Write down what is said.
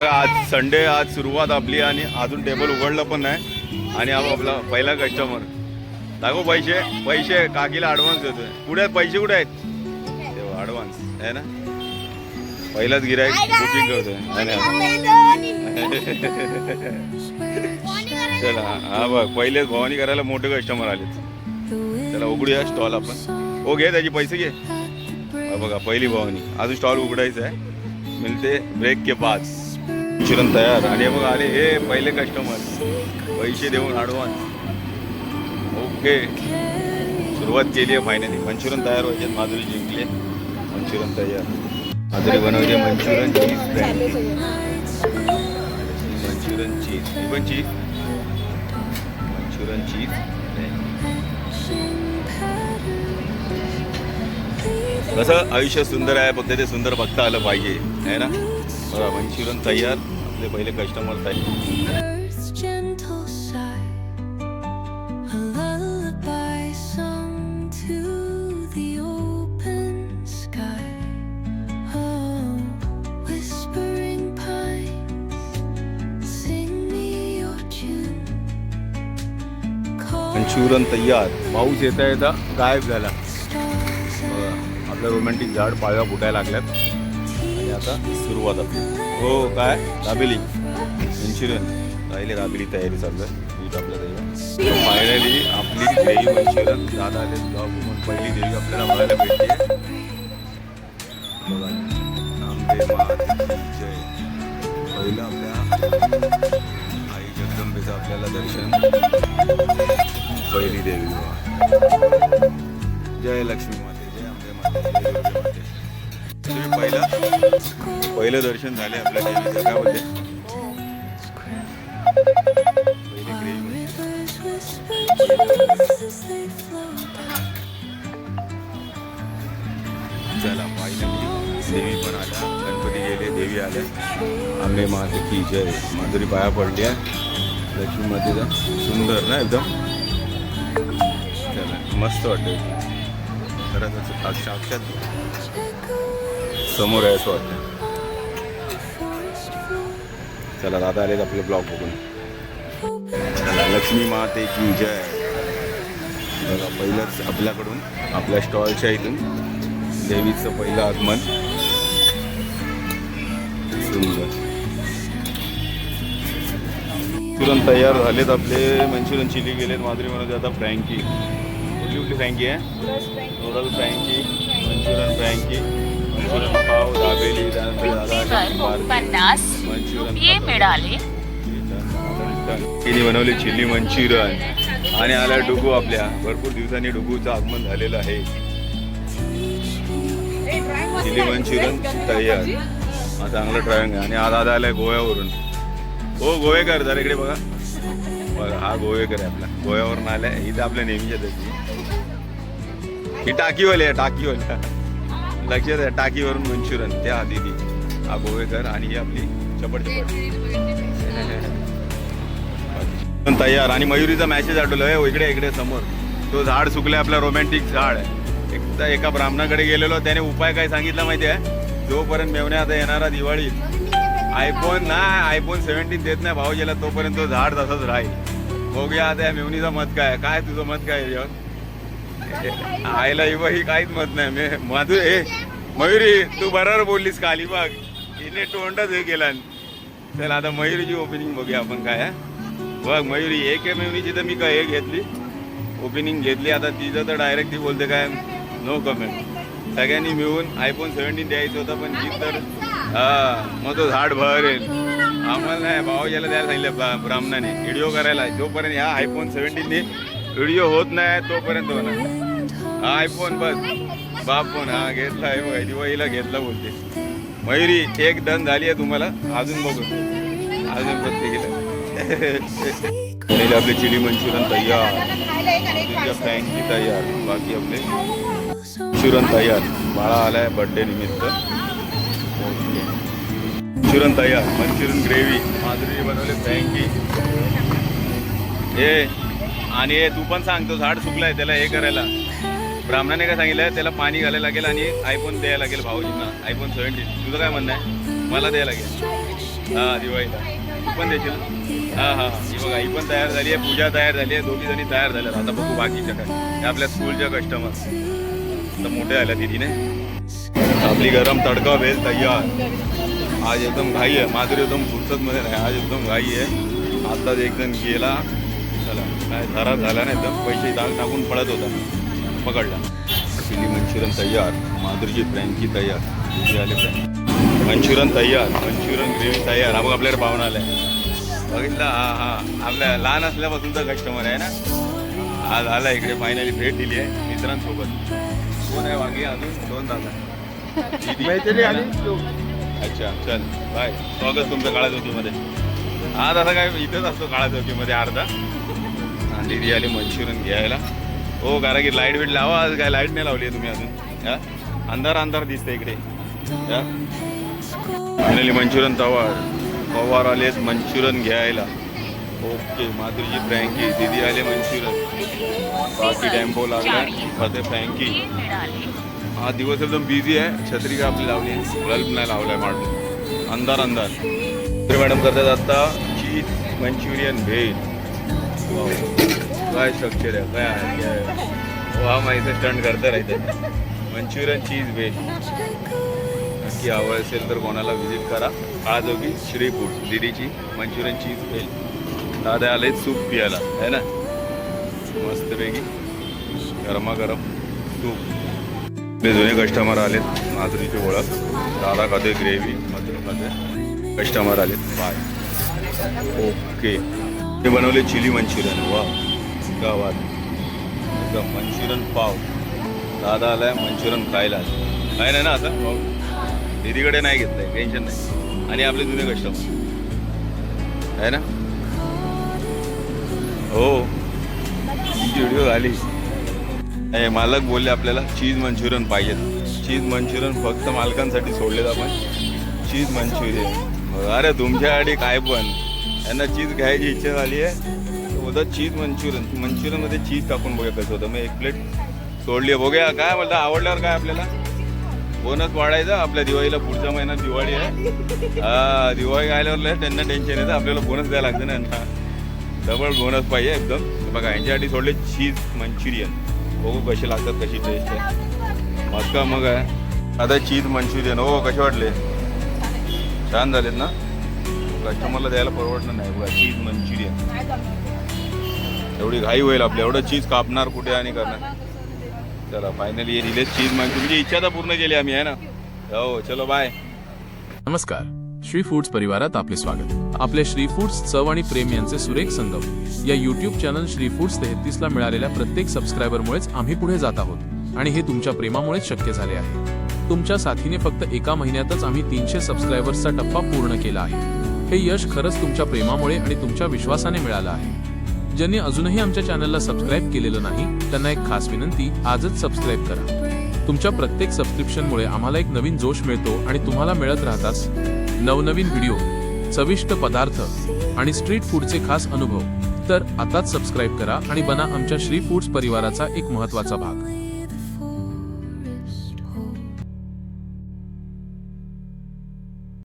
आज संडे आज सुरुवात आपली आणि अजून टेबल उघडलं पण नाही. आणि हा आपला पहिला कस्टमर दाखव पैसे पैसे काकीला ॲडव्हान्स देतोय. कुठे आहेत? पैसे कुठे आहेत? तेव्हा ॲडव्हान्स आहे ना? पहिलाच गिरायक बुकिंग करतोय. चला हा बघ पहिलेच भवानी करायला मोठे कस्टमर आलेत. चला उघडूया स्टॉल आपण. हो घे त्याचे पैसे घे. बघा पहिली भवानी. अजून स्टॉल उघडायचं आहे. मिळते ब्रेक के बाद. मंचुरियन तयार. आणि मग बघ आले हे पहिले कस्टमर पैसे देऊन ॲडव्हान्स ओके सुरुवात केली आहे फायनली मंचुरियन तयार व्हायचे माधुरी जिंकले. मंचुरियन तयार. माधुरी बनवली मंचुरियन चीज मंचुरियन चीज ही पण चीज मंचुरियन चीज कसं आयुष्य सुंदर आहे फक्त ते सुंदर बघता आलं पाहिजे. आहे ना? बघा मंचुरियन तयार. आपले पहिले कस्टमर तयार Earth's gentle sigh, a lullaby sung to the open sky. Oh, whispering pines, sing me your tune. Call Manchurian तयार पाऊस येता येता गायब झाला आपलं रोमॅन्टिक झाड पाळव्या फुटायला लागल्यात आणि आता सुरुवात आपली हो काय? दाबेली. मंचुरियन राहिले दाबेली तयारी चाललं आहे. आपलं फायनली आपली देवी मंचुरियन दादा आले ब्लॉग म्हणून पहिली देवी आपल्याला बघायला भेटते बघा जय. पहिलं आपल्या आई जगदंबेचं आपल्याला दर्शन. पहिली देवी जय लक्ष्मी माते जय आंबे माते देवीचं पहिलं दर्शन झाले आपल्या देवीचं. काय होते चला फायनली देवी पण आल्या. गणपती गेले देवी आले आंबे माते की जय. माधुरी पाया पडली आहे. लक्ष्मी मातेचा सुंदर ना एकदम? चला मस्त वाटतं खरंच असं साक्षात समोर आहे असं वाटतं चला दादा आलेत आपलं ब्लॉग बघून. चला लक्ष्मी माते की जय. बघा पहिलंच आपल्याकडून आपल्या स्टॉलच्या इथून देवीचं पहिलं आगमन. सुंदर. मंचुरियन तयार झालेत आपले. मंचुरियन चिली गेलेत माधुरी म्हणत आता फ्रँकी. कुठली कुठली फ्रँकी आहे? Noodle frankie Manchurian frankie. Manchurian पन्नास रुपये मिळाले तिने बनवली चिल्ली मंचुरियन. आणि आला डुगू आपल्या. भरपूर दिवसांनी डुगूचं आगमन झालेलं आहे. चिली मंचुरियन तयार. हा चांगलं ड्रायव्हिंग आहे. आणि आज दादा आलाय गोव्यावरून. हो गोवेकर जरा इकडे बघा. बघा हा गोवेकर आहे आपला. गोव्यावरून आलाय. इथं आपल्या नेहमीच्या त्याची ही टाकीवाली आहे टाकीवाली. लक्षात आहे टाकीवरून मंचुरन त्या दिदी हा गोवेकर आणि ही आपली चपट चपट पण तयार. आणि मयुरीचा मॅसेज आठवलं इकडे इकडे समोर. तो झाड सुकले आपलं रोमॅन्टिक झाड आहे. एकदा एका ब्राह्मणाकडे गेलेलो त्याने उपाय काय सांगितला माहिती आहे जोपर्यंत मेवण्या आता येणारा दिवाळी आयफोन ना आयफोन सेव्हन्टीन देत नाही भाऊजीला तोपर्यंत तो झाड तसंच राहील. बघूया आता या मेवणीचं मत काय काय तुझं मत काय याच्यावर आईला इवा ही काहीच मत नाही. मी माधू हे मयुरी तू बरोबर बोललीस काली अलिबाग हिने तोंडच हे केला चल आता मयुरीची ओपनिंग बघूया आपण काय बघ मयुरी एक आहे मेवणीची तर मी काय हे घेतली. ओपनिंग घेतली आता तिचं तर डायरेक्ट ती बोलते काय नो कमेंट सगळ्यांनी मिळून आयफोन सेव्हन्टीन द्यायचं होतं पण ती तर हा मग तो झाड भरेल आम्हाला नाही भाऊ याला द्यायला सांगितलं ब्राह्मणाने. व्हिडिओ करायला. जोपर्यंत ह्या आयफोन सेव्हन्टीनने व्हिडिओ होत नाही तोपर्यंत होणार हा आयफोन बस बाप फोन हा घेतला आहे बघा दिवाळीला घेतला बोलते. मयुरी एक डन झाली आहे तुम्हाला? अजून बघू. अजून प्रत्येकीला आपले चिली मंचुरियन तयार. तुझ्या फ्रँकी तयार. बाकी आपले मंचुरियन तयार. बाळा आलाय बर्थडे निमित्त. ओके मंचुरियन तयार. Manchurian gravy. माधुरी बनवले फ्रँकी हे आणि तू पण सांग तो झाड सुकलाय त्याला हे करायला. ब्राह्मणाने काय सांगितलं त्याला पाणी घालायला लागेल आणि आयफोन द्यायला लागेल भाऊजींना. आयफोन सेव्हन्टीन तुझं काय म्हणणं आहे? मला द्यायला लागेल. हा दिवाळीला. तू पण देशील? हा हा ही. बघा ही पण तयार झाली आहे पूजा तयार झाली आहे दोघी जणी तयार झाल्या आता बघू बाकीच्या काय. आपल्या स्कूलच्या कस्टमर तर मोठे आल्या दिदीने. आपली गरम तडका भेल तयार. आज एकदम घाई आहे. माधुरी एकदम फुर्सतमध्ये नाही. आज एकदम घाई आहे. आत्ताच एक जण गेला. चला काय धरा झाला नाही तर पैसे दाग टाकून पळत होता. पकडला. चिली मंचुरियन तयार. माधुरीची फ्रँकी तयार. आले फ्रँक मंचुरियन तयार. मंचुरियन ग्रेव्ही तयार. हा बघ आपल्याकडे पाहुणा आलाय. बघितला? हा हा. आपल्या लहान असल्यापासूनचा कस्टमर आहे ना? आज आला इकडे फायनली भेट दिली आहे मित्रांसोबत. कोण आहे वागी अजून? दोन आली. अच्छा चल. बाय. स्वागत तुमचं काळा चौकीमध्ये आज आता काय इथंच असतो काळा चौकीमध्ये अर्धा? दीदी आली मंचुरियन घ्यायला. हो कारण की लाइट बीट लावा आज काय लाइट नाही लावली आहे तुम्ही अजून. या. अंधार अंधार दिसते इकडे. फायनली मंचुरियन तवा. पवार आलेच मंचुरियन घ्यायला. ओके माधुरीची फ्रँकी दीदी आले मंचुरियन बाकी टेम्पो लागला फते फ्रँकी. हा दिवस एकदम बिझी आहे. छत्री काय आपली लावली बल्ब नाही लावलाय मॅडम अंधार अंधार. मॅडम करतात आता चीज मंचुरियन व्हेज काय स्ट्रक्चर आहे? काय आहे? वा माहिती स्टंट करता राहायचं मंचुरियन चीज व्हेज नक्की आवड असेल तर कोणाला व्हिजिट करा. आज होगी श्री फूड दिदीची मंचुरियन चीज व्हेज दादा आले सूप पियाला है ना? मस्तपैकी. गरमागरम सूप. आपले जुने कस्टमर आलेत माधुरीची ओळख. दादा खाते ग्रेव्ही मधुर खाते. कस्टमर आलेत बाय. ओके ते बनवले चिली मंचुरियन. वा गावात एकदम मंचुरियन पाव. दादा आलाय मंचुरियन खायला. काय नाही ना आता. पाव दीदीकडे नाही घेतलंय टेन्शन नाही. आणि आपले जुने कस्टमर आहे ना? हो. व्हिडिओ झाली नाही मालक बोलले आपल्याला चीज मंचुरियन पाहिजे. चीज मंचुरियन फक्त मालकांसाठी सोडले आपण. Cheese Manchurian. अरे तुमच्यासाठी काय पण. यांना चीज घ्यायची इच्छा झाली आहे. बोलतात चीज मंचुरियन. मंचुरियनमध्ये चीज टाकून बघूया कसं होतं. मी एक प्लेट सोडली. आहे बघूया काय म्हणलं आवडल्यावर काय आपल्याला? बोनस वाढायचा आपल्या दिवाळीला पुढच्या महिन्यात दिवाळी आहे. हा दिवाळी आल्यावर त्यांना टेन्शन येतं. आपल्याला बोनस द्यायला लागतं ना यांना. डबल बोनस पाहिजे एकदम. बघा यांच्यासाठी सोडले चीज मंचुरियन. बघू कसे लागतात कशी टेस्ट आहे. मस्त मग आहे. आता चीज मंचुरियन. हो कसे वाटले? छान झालेत ना. कस्टमरला द्यायला परवडणार नाही. बघा चीज मंचुरियन. एवढी घाई होईल आपल्या एवढं चीज कापणार कुठे आणि करणार? चला फायनली हे रिलेस चीज मंचुरियन. तुमची इच्छा तर पूर्ण केली आम्ही आहे ना? हो चलो बाय नमस्कार. श्री फूड्स परिवारात आपले स्वागत. आपले श्री फूड्स चव आणि प्रेम यांचे सुरेख संगम. या युट्यूब चॅनल श्री फूड्स तेहतीस ला मिळालेल्या प्रत्येक सबस्क्रायबरमुळेच आम्ही पुढे जात आहोत. आणि हे तुमच्या प्रेमामुळेच शक्य झाले आहे. तुमच्या साथीने फक्त एका महिन्यातच आम्ही तीनशे सबस्क्रायबर्सचा टप्पा पूर्ण केला आहे. हे यश खरंच तुमच्या प्रेमामुळे आणि तुमच्या विश्वासाने मिळालं आहे. ज्यांनी अजूनही आमच्या चॅनलला सबस्क्राईब केलेलं नाही त्यांना एक खास विनंती आजच सबस्क्राईब करा. तुमच्या प्रत्येक सबस्क्रिप्शनमुळे आम्हाला एक नवीन जोश मिळतो आणि तुम्हाला मिळत राहताच नवनवीन व्हिडिओ चविष्ट पदार्थ आणि स्ट्रीट फूडचे खास अनुभव. तर आताच सबस्क्राईब करा आणि बना आमच्या श्री फूड्स परिवाराचा एक महत्त्वाचा भाग.